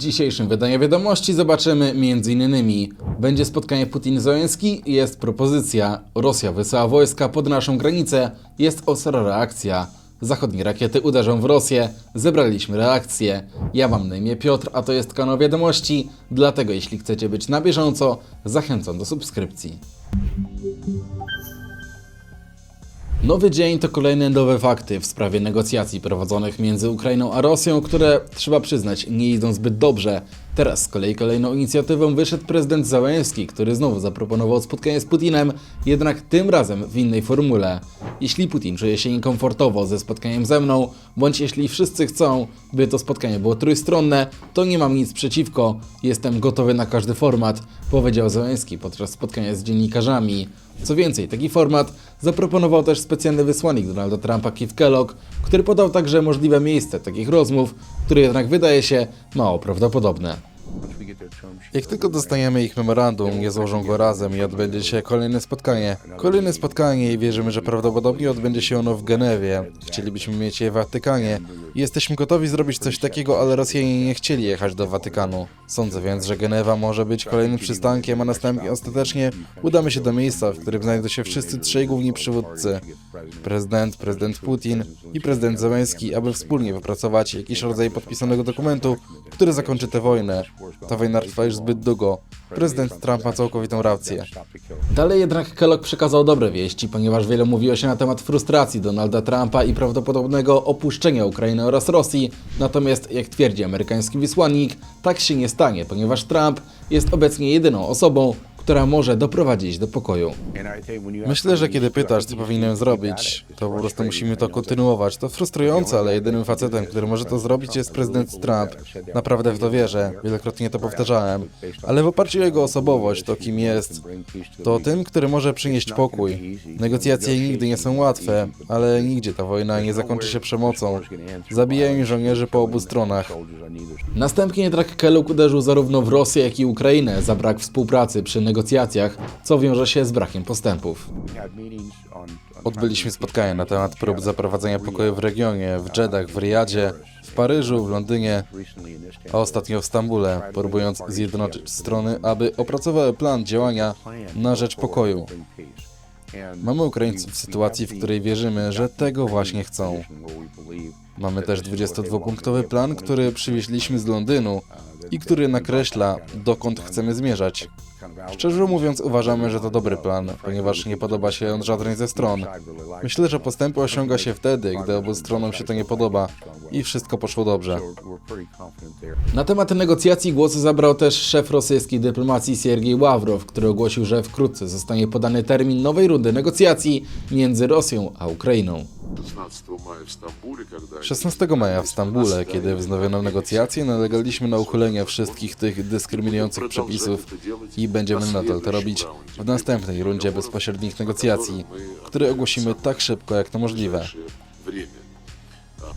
dzisiejszym wydaniu wiadomości zobaczymy m.in. Będzie spotkanie Putin-Zołęski, jest propozycja. Rosja wysyła wojska pod naszą granicę, jest ostra reakcja. Zachodnie rakiety uderzą w Rosję, zebraliśmy reakcję. Ja mam na imię Piotr, a to jest kanał wiadomości, dlatego jeśli chcecie być na bieżąco, zachęcam do subskrypcji. Nowy dzień to kolejne nowe fakty w sprawie negocjacji prowadzonych między Ukrainą a Rosją, które trzeba przyznać nie idą zbyt dobrze. Teraz z kolei kolejną inicjatywą wyszedł prezydent Załęski, który znowu zaproponował spotkanie z Putinem, jednak tym razem w innej formule. Jeśli Putin czuje się niekomfortowo ze spotkaniem ze mną, bądź jeśli wszyscy chcą, by to spotkanie było trójstronne, to nie mam nic przeciwko, jestem gotowy na każdy format, powiedział Załęski podczas spotkania z dziennikarzami. Co więcej, taki format zaproponował też specjalny wysłannik Donalda Trumpa Keith Kellogg, który podał także możliwe miejsce takich rozmów, które jednak wydaje się mało prawdopodobne. Jak tylko dostaniemy ich memorandum, nie złożą go razem i odbędzie się kolejne spotkanie. Kolejne spotkanie i wierzymy, że prawdopodobnie odbędzie się ono w Genewie. Chcielibyśmy mieć je w Watykanie. Jesteśmy gotowi zrobić coś takiego, ale Rosjanie nie chcieli jechać do Watykanu. Sądzę więc, że Genewa może być kolejnym przystankiem, a następnie ostatecznie udamy się do miejsca, w którym znajdą się wszyscy trzej główni przywódcy. Prezydent, prezydent Putin i prezydent Zełenski, aby wspólnie wypracować jakiś rodzaj podpisanego dokumentu, który zakończy tę wojnę. Ta wojna trwa już zbyt długo. Prezydent Trump ma całkowitą rację. Dalej jednak Kellogg przekazał dobre wieści, ponieważ wiele mówiło się na temat frustracji Donalda Trumpa i prawdopodobnego opuszczenia Ukrainy oraz Rosji. Natomiast, jak twierdzi amerykański wysłannik, tak się nie stanie, ponieważ Trump jest obecnie jedyną osobą, która może doprowadzić do pokoju. Myślę, że kiedy pytasz, co powinienem zrobić, to po prostu musimy to kontynuować. To frustrujące, ale jedynym facetem, który może to zrobić jest prezydent Trump. Naprawdę w to wierzę, wielokrotnie to powtarzałem. Ale w oparciu o jego osobowość, to kim jest, to tym, który może przynieść pokój. Negocjacje nigdy nie są łatwe, ale nigdzie ta wojna nie zakończy się przemocą. Zabijają żołnierzy po obu stronach. Następnie jednak Kellogg uderzył zarówno w Rosję, jak i Ukrainę za brak współpracy przy negocjacjach, co wiąże się z brakiem postępów. Odbyliśmy spotkania na temat prób zaprowadzenia pokoju w regionie, w Dżedach, w Riyadzie, w Paryżu, w Londynie, a ostatnio w Stambule, próbując zjednoczyć strony, aby opracowały plan działania na rzecz pokoju. Mamy Ukraińców w sytuacji, w której wierzymy, że tego właśnie chcą. Mamy też 22-punktowy plan, który przywieźliśmy z Londynu i który nakreśla, dokąd chcemy zmierzać. Szczerze mówiąc, uważamy, że to dobry plan, ponieważ nie podoba się on żadnej ze stron. Myślę, że postępy osiąga się wtedy, gdy obu stronom się to nie podoba i wszystko poszło dobrze. Na temat negocjacji głos zabrał też szef rosyjskiej dyplomacji Siergiej Ławrow, który ogłosił, że wkrótce zostanie podany termin nowej rundy negocjacji między Rosją a Ukrainą. 16 maja w Stambule, kiedy wznowiono negocjacje, nalegaliśmy na uchylenie wszystkich tych dyskryminujących przepisów i będziemy nadal to robić w następnej rundzie bezpośrednich negocjacji, które ogłosimy tak szybko jak to możliwe.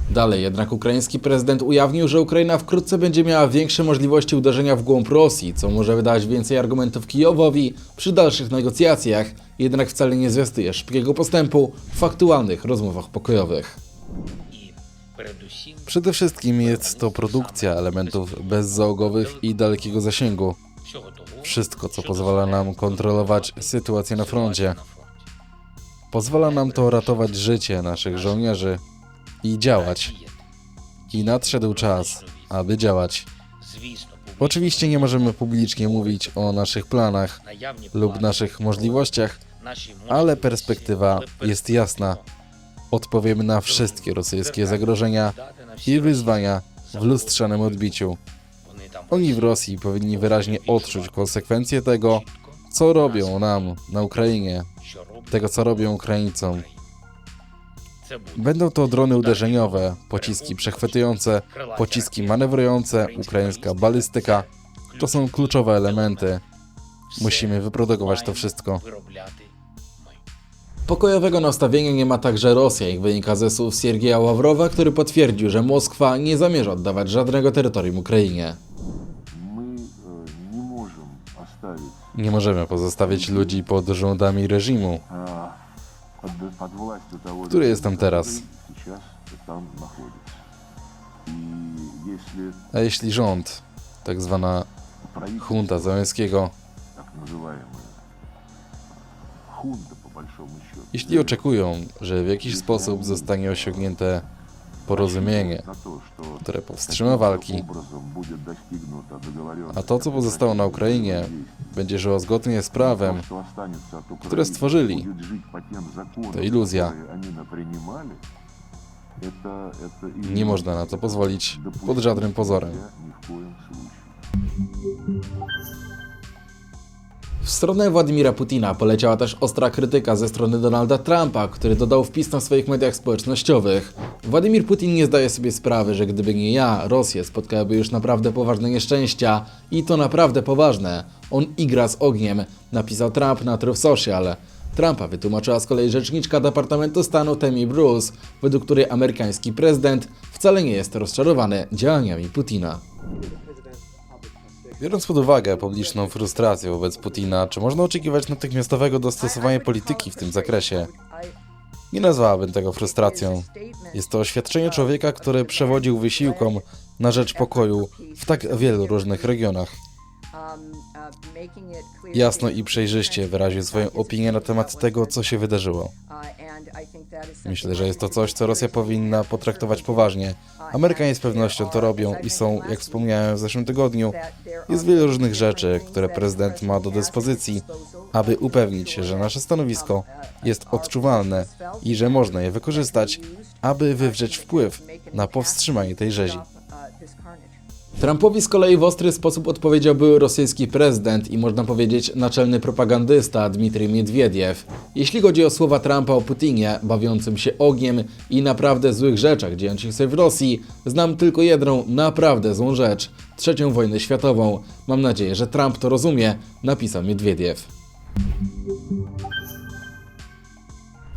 Dalej jednak ukraiński prezydent ujawnił, że Ukraina wkrótce będzie miała większe możliwości uderzenia w głąb Rosji, co może wydać więcej argumentów Kijowowi przy dalszych negocjacjach, jednak wcale nie zwiastuje szybkiego postępu w aktualnych rozmowach pokojowych. Przede wszystkim jest to produkcja elementów bezzałogowych i dalekiego zasięgu. Wszystko, co pozwala nam kontrolować sytuację na froncie. Pozwala nam to ratować życie naszych żołnierzy, i działać. I nadszedł czas, aby działać. Oczywiście nie możemy publicznie mówić o naszych planach lub naszych możliwościach, ale perspektywa jest jasna. Odpowiemy na wszystkie rosyjskie zagrożenia i wyzwania w lustrzanym odbiciu. Oni w Rosji powinni wyraźnie odczuć konsekwencje tego, co robią nam na Ukrainie, tego co robią Ukraińcom. Będą to drony uderzeniowe, pociski przechwytujące, pociski manewrujące, ukraińska balystyka. To są kluczowe elementy. Musimy wyprodukować to wszystko. Pokojowego nastawienia nie ma także Rosja, jak wynika ze słów Siergieja Ławrowa, który potwierdził, że Moskwa nie zamierza oddawać żadnego terytorium Ukrainie. Nie możemy pozostawić ludzi pod rządami reżimu który jest tam teraz. A jeśli rząd, tak zwana junta Załęckiego, jeśli oczekują, że w jakiś sposób zostanie osiągnięte porozumienie, które powstrzyma walki, a to, co pozostało na Ukrainie, będzie żyło zgodnie z prawem, które stworzyli. To iluzja. Nie można na to pozwolić pod żadnym pozorem. W stronę Władimira Putina poleciała też ostra krytyka ze strony Donalda Trumpa, który dodał wpis na swoich mediach społecznościowych. Władimir Putin nie zdaje sobie sprawy, że gdyby nie ja, Rosję spotkałyby już naprawdę poważne nieszczęścia. I to naprawdę poważne. On igra z ogniem, napisał Trump na Truth Social. Trumpa wytłumaczyła z kolei rzeczniczka Departamentu Stanu Tammy Bruce, według której amerykański prezydent wcale nie jest rozczarowany działaniami Putina. Biorąc pod uwagę publiczną frustrację wobec Putina, czy można oczekiwać natychmiastowego dostosowania polityki w tym zakresie? Nie nazwałabym tego frustracją. Jest to oświadczenie człowieka, który przewodził wysiłkom na rzecz pokoju w tak wielu różnych regionach. Jasno i przejrzyście wyraził swoją opinię na temat tego, co się wydarzyło. Myślę, że jest to coś, co Rosja powinna potraktować poważnie. Amerykanie z pewnością to robią i są, jak wspomniałem w zeszłym tygodniu, jest wiele różnych rzeczy, które prezydent ma do dyspozycji, aby upewnić się, że nasze stanowisko jest odczuwalne i że można je wykorzystać, aby wywrzeć wpływ na powstrzymanie tej rzezi. Trumpowi z kolei w ostry sposób odpowiedział były rosyjski prezydent i można powiedzieć naczelny propagandysta Dmitrij Miedwiediew. Jeśli chodzi o słowa Trumpa o Putinie, bawiącym się ogniem i naprawdę złych rzeczach dziejących się w Rosji, znam tylko jedną naprawdę złą rzecz trzecią wojnę światową. Mam nadzieję, że Trump to rozumie, napisał Miedwiediew.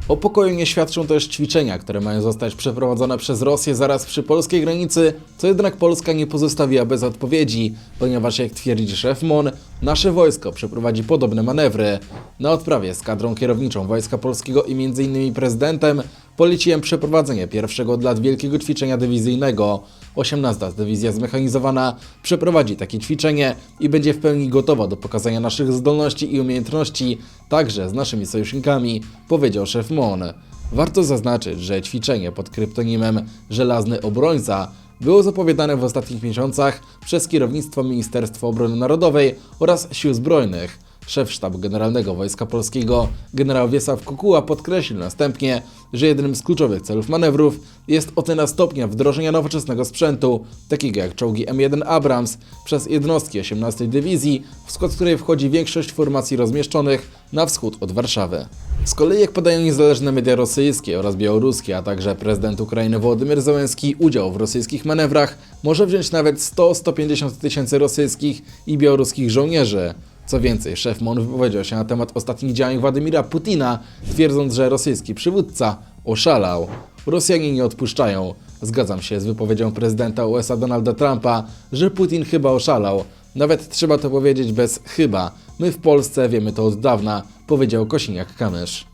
O pokoju nie świadczą też ćwiczenia, które mają zostać przeprowadzone przez Rosję zaraz przy polskiej granicy, co jednak Polska nie pozostawiła bez odpowiedzi, ponieważ jak twierdzi szef MON, nasze wojsko przeprowadzi podobne manewry. Na odprawie z kadrą kierowniczą Wojska Polskiego i m.in. prezydentem poleciłem przeprowadzenie pierwszego od lat wielkiego ćwiczenia dywizyjnego. 18. Dywizja Zmechanizowana przeprowadzi takie ćwiczenie i będzie w pełni gotowa do pokazania naszych zdolności i umiejętności, także z naszymi sojusznikami, powiedział szef MON. Warto zaznaczyć, że ćwiczenie pod kryptonimem Żelazny Obrońca było zapowiadane w ostatnich miesiącach przez kierownictwo Ministerstwa Obrony Narodowej oraz Sił Zbrojnych. Szef Sztabu Generalnego Wojska Polskiego, generał Wiesław Kukuła podkreślił następnie, że jednym z kluczowych celów manewrów jest ocena stopnia wdrożenia nowoczesnego sprzętu, takiego jak czołgi M1 Abrams, przez jednostki 18 Dywizji, w skład której wchodzi większość formacji rozmieszczonych na wschód od Warszawy. Z kolei, jak podają niezależne media rosyjskie oraz białoruskie, a także prezydent Ukrainy Wołodymyr Zełenski, udział w rosyjskich manewrach może wziąć nawet 100-150 tysięcy rosyjskich i białoruskich żołnierzy. Co więcej, szef MON wypowiedział się na temat ostatnich działań Władimira Putina, twierdząc, że rosyjski przywódca oszalał. Rosjanie nie odpuszczają. Zgadzam się z wypowiedzią prezydenta USA Donalda Trumpa, że Putin chyba oszalał. Nawet trzeba to powiedzieć bez chyba. My w Polsce wiemy to od dawna, powiedział Kosiniak-Kamysz.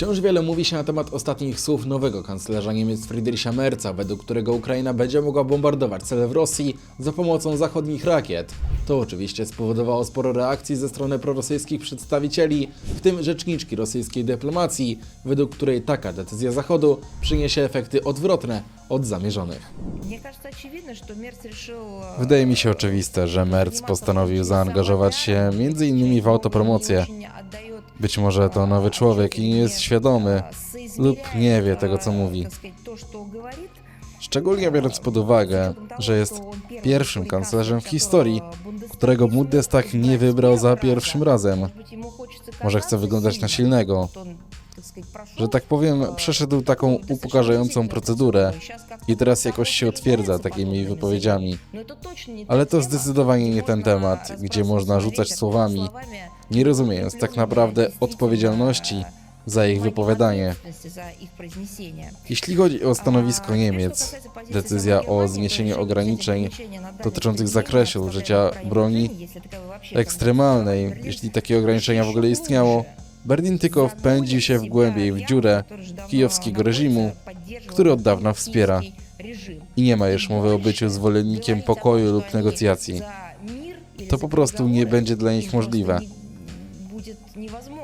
Wciąż wiele mówi się na temat ostatnich słów nowego kanclerza Niemiec Friedricha Merca, według którego Ukraina będzie mogła bombardować cele w Rosji za pomocą zachodnich rakiet. To oczywiście spowodowało sporo reakcji ze strony prorosyjskich przedstawicieli, w tym rzeczniczki rosyjskiej dyplomacji, według której taka decyzja Zachodu przyniesie efekty odwrotne od zamierzonych. Wydaje mi się oczywiste, że Merc postanowił zaangażować się m.in. w autopromocję. Być może to nowy człowiek i nie jest świadomy lub nie wie tego, co mówi. Szczególnie biorąc pod uwagę, że jest pierwszym kanclerzem w historii, którego Bundestag nie wybrał za pierwszym razem. Może chce wyglądać na silnego. Że tak powiem, przeszedł taką upokarzającą procedurę i teraz jakoś się otwierdza takimi wypowiedziami. Ale to zdecydowanie nie ten temat, gdzie można rzucać słowami, nie rozumiejąc tak naprawdę odpowiedzialności za ich wypowiadanie. Jeśli chodzi o stanowisko Niemiec, decyzja o zniesieniu ograniczeń dotyczących zakresu użycia broni ekstremalnej, jeśli takie ograniczenia w ogóle istniało, Berlin tylko wpędził się w głębiej w dziurę kijowskiego reżimu, który od dawna wspiera. I nie ma już mowy o byciu zwolennikiem pokoju lub negocjacji. To po prostu nie będzie dla nich możliwe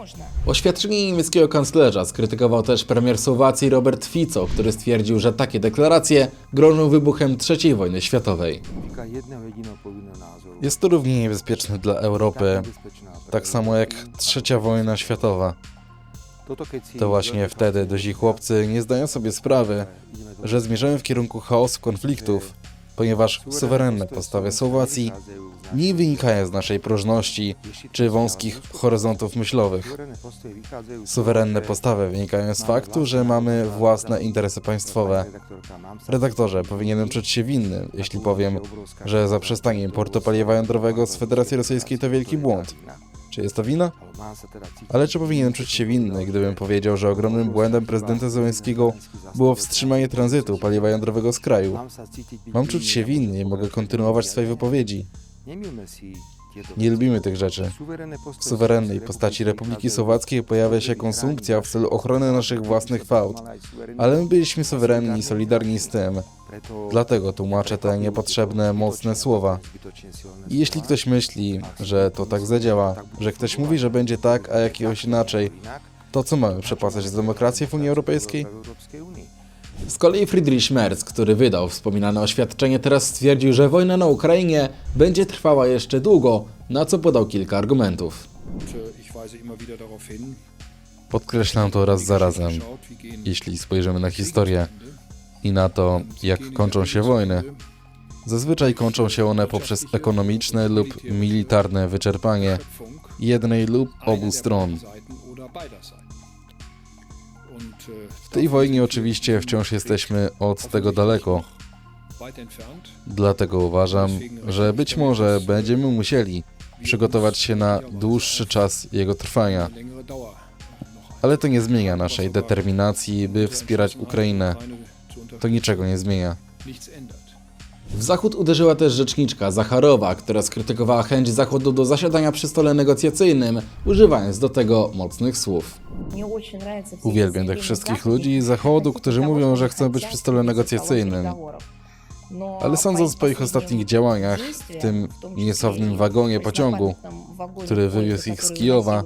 można. Oświadczenie niemieckiego kanclerza skrytykował też premier Słowacji Robert Fico, który stwierdził, że takie deklaracje grożą wybuchem III wojny światowej. Jest to równie niebezpieczne dla Europy, tak samo jak trzecia wojna światowa. To właśnie wtedy dozi chłopcy nie zdają sobie sprawy, że zmierzamy w kierunku chaosu konfliktów, ponieważ suwerenne postawy Słowacji nie wynikają z naszej próżności czy wąskich horyzontów myślowych. Suwerenne postawy wynikają z faktu, że mamy własne interesy państwowe. Redaktorze, powinienem czuć się winny, jeśli powiem, że zaprzestanie importu paliwa jądrowego z Federacji Rosyjskiej to wielki błąd. Czy jest to wina? Ale czy powinienem czuć się winny, gdybym powiedział, że ogromnym błędem prezydenta Zełenskiego było wstrzymanie tranzytu paliwa jądrowego z kraju? Mam czuć się winny i mogę kontynuować swoje wypowiedzi. Nie lubimy tych rzeczy. W suwerennej postaci Republiki Słowackiej pojawia się konsumpcja w celu ochrony naszych własnych fałd. Ale my byliśmy suwerenni i solidarni z tym. Dlatego tłumaczę te niepotrzebne, mocne słowa. I jeśli ktoś myśli, że to tak zadziała, że ktoś mówi, że będzie tak, a jakiegoś inaczej, to co mamy przepłacać za demokrację w Unii Europejskiej? Z kolei Friedrich Merz, który wydał wspominane oświadczenie, teraz stwierdził, że wojna na Ukrainie będzie trwała jeszcze długo, na co podał kilka argumentów. Podkreślam to raz za razem. Jeśli spojrzymy na historię i na to, jak kończą się wojny, zazwyczaj kończą się one poprzez ekonomiczne lub militarne wyczerpanie jednej lub obu stron. W tej wojnie oczywiście wciąż jesteśmy od tego daleko, dlatego uważam, że być może będziemy musieli przygotować się na dłuższy czas jego trwania. Ale to nie zmienia naszej determinacji, by wspierać Ukrainę to niczego nie zmienia. W Zachód uderzyła też rzeczniczka Zacharowa, która skrytykowała chęć Zachodu do zasiadania przy stole negocjacyjnym, używając do tego mocnych słów. Uwielbiam tych wszystkich ludzi z Zachodu, którzy mówią, że chcą być przy stole negocjacyjnym. Ale sądząc po ich ostatnich działaniach, w tym niesławnym wagonie pociągu, który wywiózł ich z Kijowa,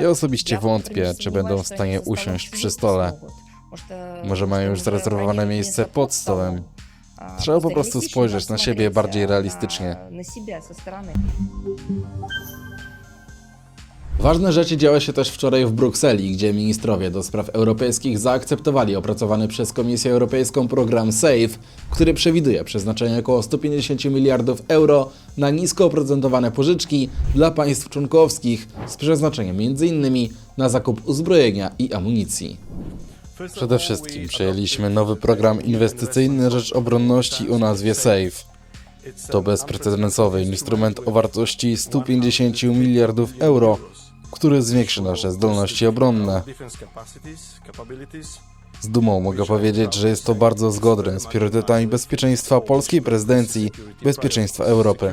ja osobiście wątpię, czy będą w stanie usiąść przy stole. Może mają już zarezerwowane miejsce pod stołem. Trzeba po prostu spojrzeć na siebie bardziej realistycznie. Ważne rzeczy działy się też wczoraj w Brukseli, gdzie ministrowie do spraw europejskich zaakceptowali opracowany przez Komisję Europejską program SAFE, który przewiduje przeznaczenie około 150 miliardów euro na nisko oprocentowane pożyczki dla państw członkowskich z przeznaczeniem m.in. na zakup uzbrojenia i amunicji. Przede wszystkim przyjęliśmy nowy program inwestycyjny rzecz obronności o nazwie SAFE. To bezprecedensowy instrument o wartości 150 miliardów euro, który zwiększy nasze zdolności obronne. Z dumą mogę powiedzieć, że jest to bardzo zgodne z priorytetami bezpieczeństwa polskiej prezydencji, bezpieczeństwa Europy.